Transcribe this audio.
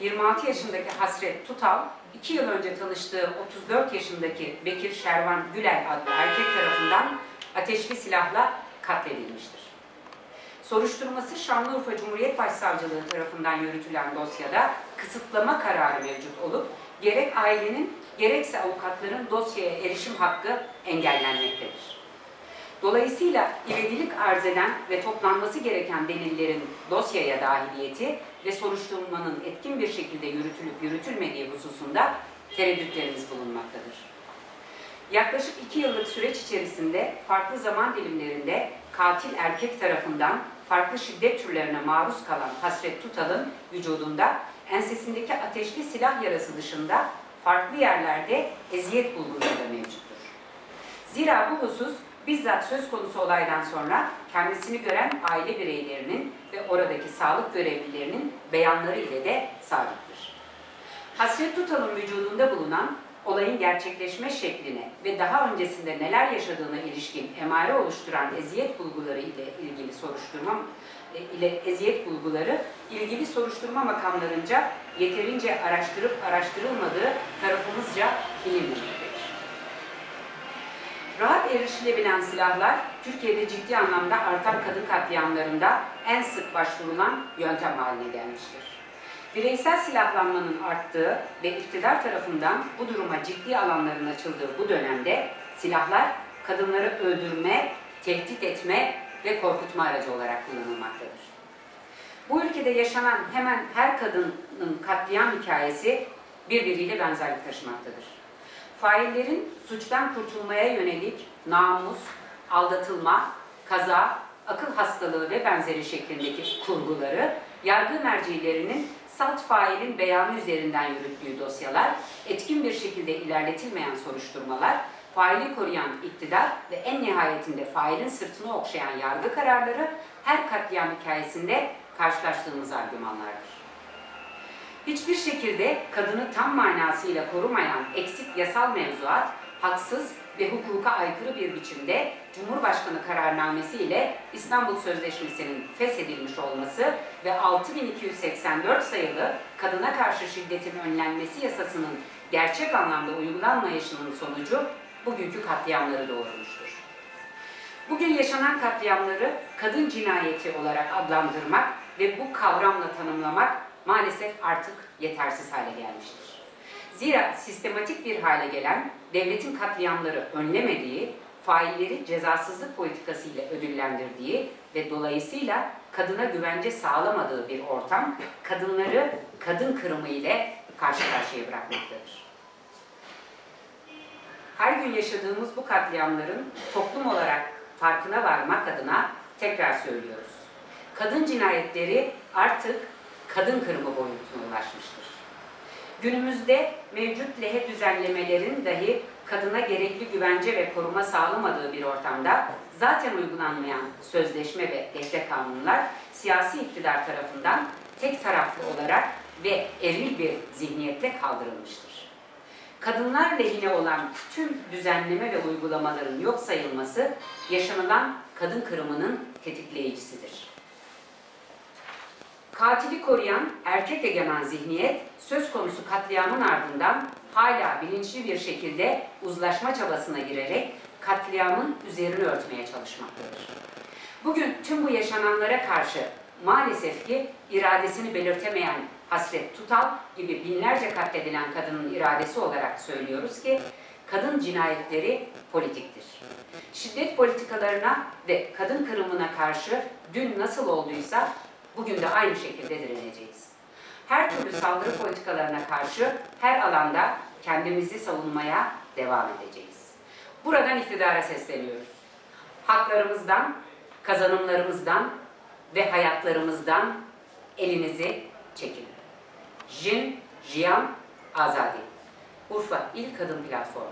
26 yaşındaki Hasret Tutal, 2 yıl önce tanıştığı 34 yaşındaki Bekir Şervan Gülel adlı erkek tarafından ateşli silahla katledilmiştir. Soruşturması Şanlıurfa Cumhuriyet Başsavcılığı tarafından yürütülen dosyada kısıtlama kararı mevcut olup gerek ailenin gerekse avukatların dosyaya erişim hakkı engellenmektedir. Dolayısıyla ivedilik arz eden ve toplanması gereken delillerin dosyaya dahiliyeti ve soruşturmanın etkin bir şekilde yürütülüp yürütülmediği hususunda tereddütlerimiz bulunmaktadır. Yaklaşık iki yıllık süreç içerisinde farklı zaman dilimlerinde katil erkek tarafından farklı şiddet türlerine maruz kalan Hasret Tutal'ın vücudunda ensesindeki ateşli silah yarası dışında farklı yerlerde eziyet bulguları da mevcuttur. Zira bu husus bizzat söz konusu olaydan sonra kendisini gören aile bireylerinin ve oradaki sağlık görevlilerinin beyanları ile de sabittir. Hasret Tutal'ın vücudunda bulunan olayın gerçekleşme şekline ve daha öncesinde neler yaşadığına ilişkin emare oluşturan eziyet bulguları ile ilgili soruşturma e, ile eziyet bulguları ilgili soruşturma makamlarınca yeterince araştırıp araştırılmadığı tarafımızca bilinmemektedir. Erişilebilen silahlar Türkiye'de ciddi anlamda artan kadın katliamlarında en sık başvurulan yöntem haline gelmiştir. Bireysel silahlanmanın arttığı ve iktidar tarafından bu duruma ciddi alanların açıldığı bu dönemde silahlar kadınları öldürme, tehdit etme ve korkutma aracı olarak kullanılmaktadır. Bu ülkede yaşanan hemen her kadının katliam hikayesi birbiriyle benzerlik taşımaktadır. Faillerin suçtan kurtulmaya yönelik namus, aldatılma, kaza, akıl hastalığı ve benzeri şeklindeki kurguları yargı mercilerinin salt failin beyanı üzerinden yürüttüğü dosyalar, etkin bir şekilde ilerletilmeyen soruşturmalar, faili koruyan iktidar ve en nihayetinde failin sırtını okşayan yargı kararları her katliam hikayesinde karşılaştığımız argümanlardır. Hiçbir şekilde kadını tam manasıyla korumayan eksik yasal mevzuat, haksız ve hukuka aykırı bir biçimde Cumhurbaşkanı kararnamesi ile İstanbul Sözleşmesi'nin feshedilmiş olması ve 6284 sayılı kadına karşı şiddetin önlenmesi yasasının gerçek anlamda uygulanmayışının sonucu bugünkü katliamları doğurmuştur. Bugün yaşanan katliamları kadın cinayeti olarak adlandırmak ve bu kavramla tanımlamak maalesef artık yetersiz hale gelmiştir. Zira sistematik bir hale gelen devletin katliamları önlemediği, failleri cezasızlık politikasıyla ödüllendirdiği ve dolayısıyla kadına güvence sağlamadığı bir ortam kadınları kadın kırımı ile karşı karşıya bırakmaktadır. Her gün yaşadığımız bu katliamların toplum olarak farkına varmak adına tekrar söylüyoruz. Kadın cinayetleri artık kadın kırımı boyutuna ulaşmıştır. Günümüzde mevcut lehe düzenlemelerin dahi kadına gerekli güvence ve koruma sağlamadığı bir ortamda zaten uygulanmayan sözleşme ve defter kanunlar siyasi iktidar tarafından tek taraflı olarak ve eril bir zihniyetle kaldırılmıştır. Kadınlar lehine olan tüm düzenleme ve uygulamaların yok sayılması yaşanılan kadın kırımının tetikleyicisidir. Katili koruyan erkek egemen zihniyet söz konusu katliamın ardından hala bilinçli bir şekilde uzlaşma çabasına girerek katliamın üzerini örtmeye çalışmaktadır. Bugün tüm bu yaşananlara karşı maalesef ki iradesini belirtemeyen Hasret Tutal gibi binlerce katledilen kadının iradesi olarak söylüyoruz ki kadın cinayetleri politiktir. Şiddet politikalarına ve kadın kırımına karşı dün nasıl olduysa bugün de aynı şekilde direneceğiz. Her türlü saldırı politikalarına karşı her alanda kendimizi savunmaya devam edeceğiz. Buradan iktidara sesleniyoruz. Haklarımızdan, kazanımlarımızdan ve hayatlarımızdan elinizi çekin. Jin, Jiyan, Azadi. Urfa İl Kadın Platformu.